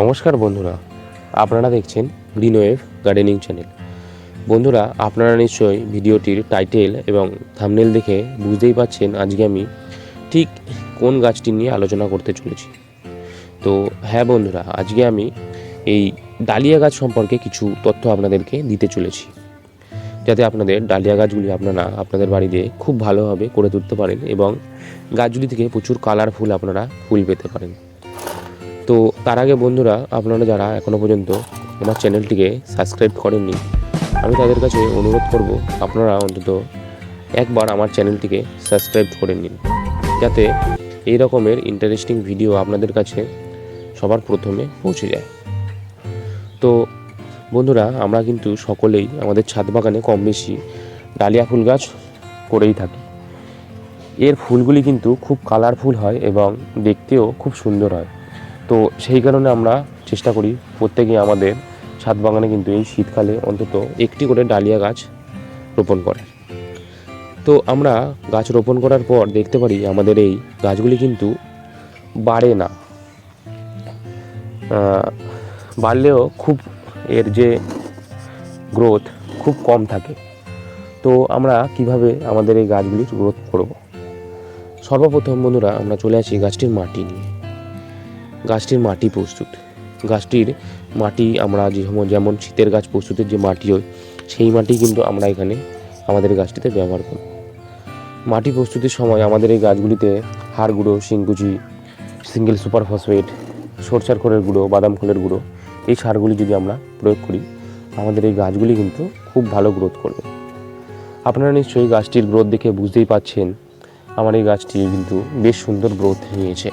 নমস্কার বন্ধুরা, আপনারা দেখছেন গ্রিন ওয়েভ গার্ডেনিং চ্যানেল বন্ধুরা, আপনারা নিশ্চয়ই ভিডিওটির টাইটেল এবং থামনেল দেখে বুঝতেই পাচ্ছেন আজকে আমি ঠিক কোন গাছটি নিয়ে আলোচনা করতে চলেছি। তো হ্যাঁ বন্ধুরা, আজকে আমি এই ডালিয়া গাছ সম্পর্কে কিছু তথ্য আপনাদেরকে দিতে চলেছি। যাতে আপনাদের ডালিয়া গাছগুলি আপনারা আপনাদের বাড়িতে খুব ভালোভাবে করে তুলতে পারেন এবং গাছগুলি থেকে প্রচুর কালারফুল আপনারা ফুল পেতে পারেন। তো তার আগে বন্ধুরা, আপনারা যারা এখনও পর্যন্ত আমার চ্যানেলটিকে সাবস্ক্রাইব করেননি, আমি তাদের কাছে অনুরোধ করব, আপনারা অন্তত একবার আমার চ্যানেলটিকে সাবস্ক্রাইব করে নিন। যাতে এই রকমের ইন্টারেস্টিং ভিডিও আপনাদের কাছে সবার প্রথমে পৌঁছে যায়। তো বন্ধুরা, আমরা কিন্তু সকলেই আমাদের ছাদ বাগানে কম বেশি ডালিয়া ফুল গাছ করেই থাকি। এর ফুলগুলি কিন্তু খুব কালারফুল হয় এবং দেখতেও খুব সুন্দর হয়। তো সেই কারণে আমরা চেষ্টা করি প্রত্যেকে আমাদের ছাদ বাগানে কিন্তু এই শীতকালে অন্তত একটি করে ডালিয়া গাছ রোপণ করে তো আমরা গাছ রোপণ করার পর দেখতে পারি আমাদের এই গাছগুলি কিন্তু বাড়ে না। বাড়লেও খুব এর যে গ্রোথ খুব কম থাকে। তো আমরা কীভাবে আমাদের এই গাছগুলির গ্রোথ করব? সর্বপ্রথম বন্ধুরা আমরা চলে আসি গাছটির মাটি নিয়ে। গাছটির মাটি প্রস্তুত। গাছটির মাটি আমরা যেমন যেমন শীতের গাছ প্রস্তুতের যে মাটি হয়, সেই মাটি কিন্তু আমরা এখানে আমাদের গাছটিতে ব্যবহার করব মাটি প্রস্তুতির সময় আমাদের এই গাছগুলিতে হাড় গুঁড়ো, শিংকুচি, সিঙ্গেল সুপার ফসফেট, সরষার খোলের গুঁড়ো, বাদাম খোলের গুঁড়ো, এই সারগুলি যদি আমরা প্রয়োগ করি, আমাদের এই গাছগুলি কিন্তু খুব ভালো গ্রোথ করবে। আপনারা নিশ্চয়ই গাছটির গ্রোথ দেখে বুঝতেই পাচ্ছেন আমার এই গাছটি কিন্তু বেশ সুন্দর গ্রোথ নিয়েছে।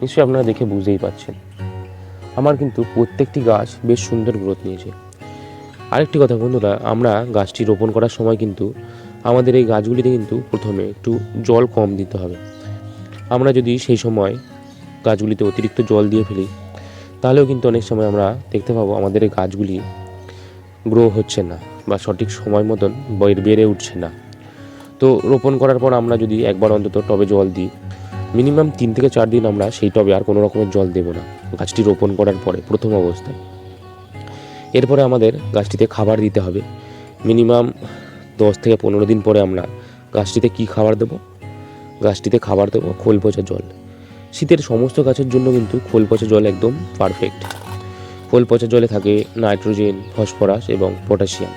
নিশ্চয়ই আপনারা দেখে বুঝতেই পাচ্ছেন আমার কিন্তু প্রত্যেকটি গাছ বেশ সুন্দর গ্রোথ নিয়েছে। আরেকটি কথা বন্ধুরা, আমরা গাছটি রোপণ করার সময় কিন্তু আমাদের এই গাছগুলিতে কিন্তু প্রথমে একটু জল কম দিতে হবে। আমরা যদি সেই সময় গাছগুলিতে অতিরিক্ত জল দিয়ে ফেলি, তাহলেও কিন্তু অনেক সময় আমরা দেখতে পাবো আমাদের এই গাছগুলি গ্রো হচ্ছে না বা সঠিক সময় মতন বেড়ে উঠছে না। তো রোপণ করার পর আমরা যদি একবার অন্তত টবে জল দিই মিনিমাম তিন থেকে চার দিন আমরা সেই টবে আর কোনো রকমের জল দেব না। গাছটি রোপণ করার পরে, প্রথম অবস্থায়। এরপরে আমাদের গাছটিতে খাবার দিতে হবে। মিনিমাম দশ থেকে পনেরো দিন পরে আমরা গাছটিতে কি খাবার দেব? গাছটিতে খাবার দেবো খোল পচা জল। শীতের সমস্ত গাছের জন্য কিন্তু খোল পচা জল একদম পারফেক্ট খোল পচা জলে থাকে নাইট্রোজেন, ফসফরাস এবং পটাশিয়াম।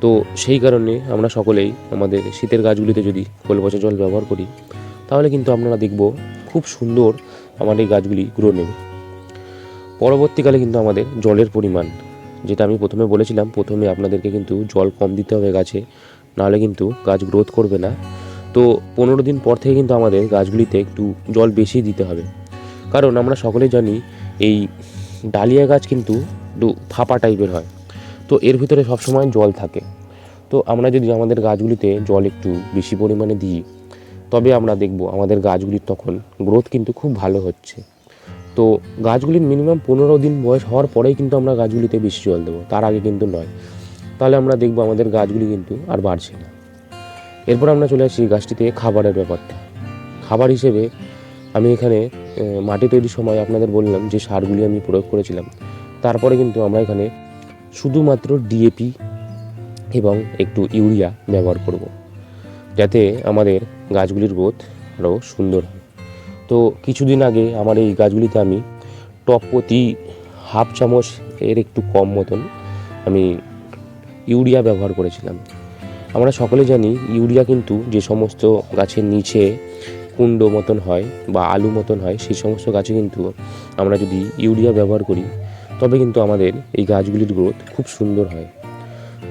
তো সেই কারণে আমরা সকলেই আমাদের শীতের গাছগুলিতে যদি খোল পচা জল ব্যবহার করি তাহলে কিন্তু আপনারা দেখব খুব সুন্দর আমার এই গাছগুলি গ্রো নেবে। পরবর্তীকালে কিন্তু আমাদের জলের পরিমাণ, যেটা আমি প্রথমে বলেছিলাম, প্রথমে আপনাদেরকে কিন্তু জল কম দিতে হবে গাছে, নাহলে কিন্তু গাছ গ্রোথ করবে না। তো পনেরো দিন পর থেকে কিন্তু আমাদের গাছগুলিতে একটু জল বেশি দিতে হবে। কারণ আমরা সকলে জানি এই ডালিয়া গাছ কিন্তু একটু ফাঁপা টাইপের হয়, তো এর ভিতরে সবসময় জল থাকে। তো আমরা যদি আমাদের গাছগুলিতে জল একটু বেশি পরিমাণে দিই তবে আমরা দেখব আমাদের গাছগুলির তখন গ্রোথ কিন্তু খুব ভালো হচ্ছে। তো গাছগুলির মিনিমাম পনেরো দিন বয়স হওয়ার পরেই কিন্তু আমরা গাছগুলিতে বেশি জল দেবো, তার আগে কিন্তু নয়। তাহলে আমরা দেখব আমাদের গাছগুলি কিন্তু আর বাড়ছে না। এরপর আমরা চলে আসি গাছটিতে খাবারের ব্যাপারটা। খাবার হিসেবে আমি এখানে মাটি তৈরির সময় আপনাদের বললাম যে সারগুলি আমি প্রয়োগ করেছিলাম। তারপরে কিন্তু আমরা এখানে শুধুমাত্র ডিএপি এবং একটু ইউরিয়া ব্যবহার করব। যাতে আমাদের গাছগুলির গ্রোথ আরও সুন্দর হয়। তো কিছুদিন আগে আমার এই গাছগুলিতে আমি টপ প্রতি হাফ চামচ এর একটু কম মতন আমি ইউরিয়া ব্যবহার করেছিলাম। আমরা সকলে জানি ইউরিয়া কিন্তু যে সমস্ত গাছের নিচে কুণ্ড মতন হয় বা আলু মতন হয়, সেই সমস্ত গাছে কিন্তু আমরা যদি ইউরিয়া ব্যবহার করি, তবে কিন্তু আমাদের এই গাছগুলির গ্রোথ খুব সুন্দর হয়।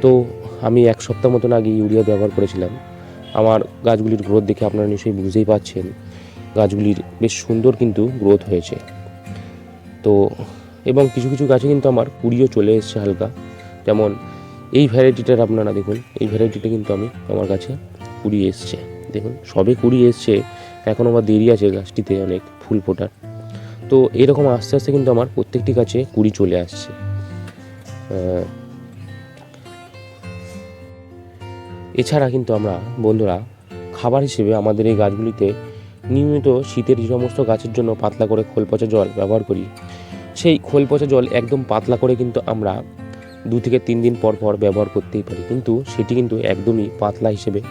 তো আমি এক সপ্তাহ মতন আগে ইউরিয়া ব্যবহার করেছিলাম। আমার গাছগুলির গ্রোথ দেখে আপনারা নিশ্চয়ই বুঝতেই পাচ্ছেন গাছগুলির বেশ সুন্দর কিন্তু গ্রোথ হয়েছে। তো, এবং কিছু কিছু গাছে কিন্তু আমার কুড়িও চলে এসছে হালকা। যেমন এই ভ্যারাইটিটার আপনারা দেখুন, এই ভ্যারাইটিটা কিন্তু আমি আমার কাছে কুড়ি এসছে। দেখুন, সবে কুড়ি এসছে এখনও আবার দেরি আছে গাছটিতে অনেক ফুল ফোটার। তো এরকম আস্তে আস্তে কিন্তু আমার প্রত্যেকটি গাছে কুড়ি চলে আসছে। এছাড়া কিন্তু আমরা, বন্ধুরা, খাবার হিসেবে আমাদের এই গাছগুলিতে নিয়মিত শীতের যে সমস্ত গাছের জন্য পাতলা করে খোল পচা জল ব্যবহার করি, সেই খোল পচা জল একদম পাতলা করে কিন্তু আমরা দু থেকে তিন দিন পর পর ব্যবহার করতেই পারি। কিন্তু সেটি কিন্তু একদমই পাতলা হিসেবে,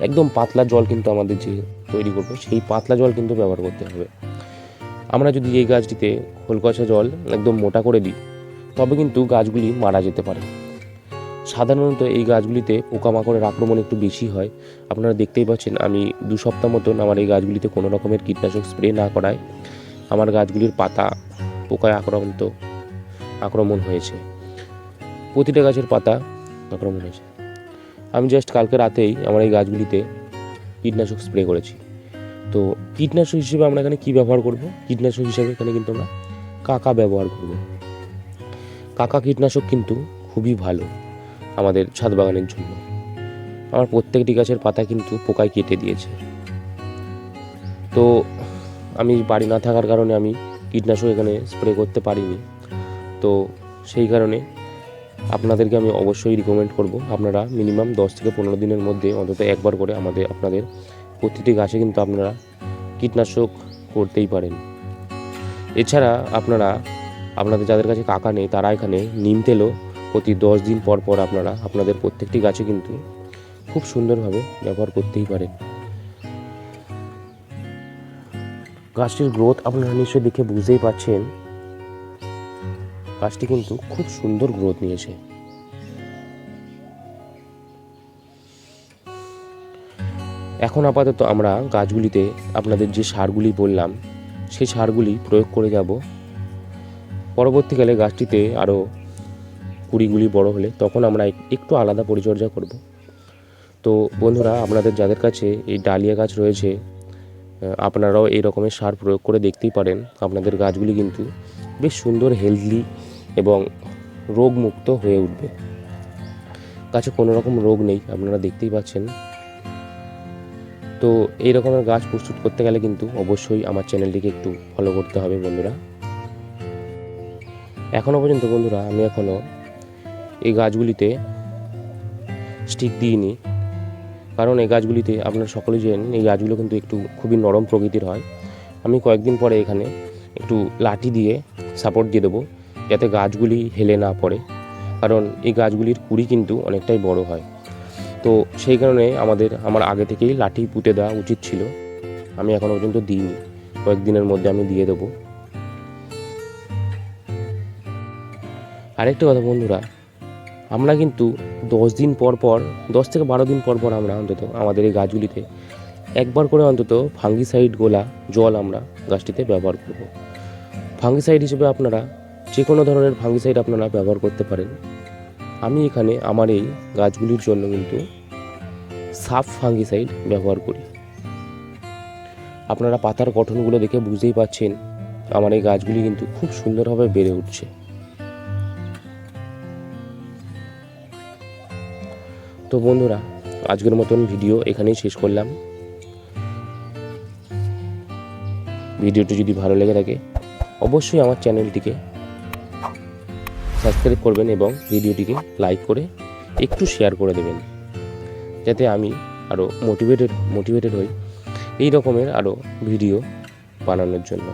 একদম পাতলা জল কিন্তু আমাদের যে তৈরি করব, সেই পাতলা জল কিন্তু ব্যবহার করতে হবে। আমরা যদি এই গাছটিতে খোলকষা জল একদম মোটা করে দিই, তবে কিন্তু গাছগুলি মারা যেতে পারে। সাধারণত এই গাছগুলিতে পোকামাকড়ের আক্রমণ একটু বেশি হয়। আপনারা দেখতেই পাচ্ছেন, আমি দু সপ্তাহ মতন আমার এই গাছগুলিতে কোনো রকমের কীটনাশক স্প্রে না করায় আমার গাছগুলির পাতা পোকায় আক্রান্ত আক্রমণ হয়েছে। প্রতিটা গাছের পাতা আক্রমণ হয়েছে। আমি জাস্ট কালকে রাতেই আমার এই গাছগুলিতে কীটনাশক স্প্রে করেছি। তো কীটনাশক হিসেবে আমরা এখানে কী ব্যবহার করব? কীটনাশক হিসেবে এখানে কিন্তু আমরা কাকা ব্যবহার করব। কাকা কীটনাশক কিন্তু খুবই ভালো। আমাদের ছাদ বাগানের জন্য। আমার প্রত্যেকটি গাছের পাতা কিন্তু পোকায় কেটে দিয়েছে। তো আমি বাড়ি না থাকার কারণে আমি কীটনাশক এখানে স্প্রে করতে পারিনি। তো সেই কারণে আপনাদেরকে আমি অবশ্যই রিকমেন্ড করব, আপনারা মিনিমাম দশ থেকে পনেরো দিনের মধ্যে অন্তত একবার করে আমাদের, আপনাদের প্রতিটি গাছে কিন্তু আপনারা কীটনাশক করতেই পারেন। এছাড়া আপনারা, আপনাদের যাদের কাছে কাকা নেই, তারা এখানে নিম তেলও প্রতি দশ দিন পর পর আপনারা, আপনাদের প্রত্যেকটি গাছে কিন্তু খুব সুন্দরভাবে ব্যবহার করতেই পারেন গাছটির গ্রোথ আপনারা নিশ্চয়ই দেখে বুঝতেই পারছেন। গাছটি কিন্তু খুব সুন্দর গ্রোথ নিয়েছে। এখন আপাতত আমরা গাছগুলিতে আপনাদের যে সারগুলি বললাম, সেই সারগুলি প্রয়োগ করে যাব। পরবর্তীকালে গাছটিতে আরও কুড়িগুলি বড় হলে তখন আমরা একটু আলাদা পরিচর্যা করব। তো বন্ধুরা, আপনাদের যাদের কাছে এই ডালিয়া গাছ রয়েছে আপনারাও এই রকমের সার প্রয়োগ করে দেখতেই পারেন। আপনাদের গাছগুলি কিন্তু বেশ সুন্দর হেলদি এবং রোগমুক্ত হয়ে উঠবে। গাছে কোনো রকম রোগ নেই, আপনারা দেখতেই পাচ্ছেন। তো এই রকমের গাছ প্রস্তুত করতে গেলে কিন্তু অবশ্যই আমার চ্যানেলটিকে একটু ফলো করতে হবে বন্ধুরা। এখনও পর্যন্ত বন্ধুরা, আমি এখনও এই গাছগুলিতে স্টিক দিইনি কারণ এই গাছগুলিতে আপনারা সকলেই জানেন, এই গাছগুলো কিন্তু একটু খুবই নরম প্রকৃতির হয়। আমি কয়েকদিন পরে এখানে একটু লাঠি দিয়ে সাপোর্ট দিয়ে দেবো, যাতে গাছগুলি হেলে না পড়ে। কারণ এই গাছগুলির কুড়ি কিন্তু অনেকটাই বড় হয়। তো সেই কারণে আমাদের, আমার আগে থেকেই লাঠি পুঁতে দেওয়া উচিত ছিল। আমি এখনও পর্যন্ত দিইনি। কয়েকদিনের মধ্যে আমি দিয়ে দেবো। আরেকটা কথা বন্ধুরা আমরা কিন্তু দশ দিন পর পর, দশ থেকে বারো দিন পর পর আমরা অন্তত আমাদের এই গাছগুলিতে একবার করে অন্তত ফাঙ্গিসাইড গোলা জল আমরা গাছটিতে ব্যবহার করব। ফাঙ্গিসাইড হিসেবে আপনারা যে কোনো ধরনের ফাঙ্গিসাইড আপনারা ব্যবহার করতে পারেন। আমি এখানে আমার এই গাছগুলির জন্য কিন্তু সাফ ফাঙ্গিসাইড ব্যবহার করি। আপনারা পাতার গঠনগুলো দেখে বুঝতেই পাচ্ছেন আমার এই গাছগুলি কিন্তু খুব সুন্দরভাবে বেড়ে উঠছে। তো বন্ধুরা, আজকের মতন ভিডিও এখানেই শেষ করলাম। ভিডিওটি যদি ভালো লেগে থাকে, অবশ্যই আমার চ্যানেলটিকে সাবস্ক্রাইব করবেন এবং ভিডিওটিকে লাইক করে একটু শেয়ার করে দেবেন। যাতে আমি আরও মোটিভেটেড মোটিভেটেড হই এই রকমের আরও ভিডিও বানানোর জন্য।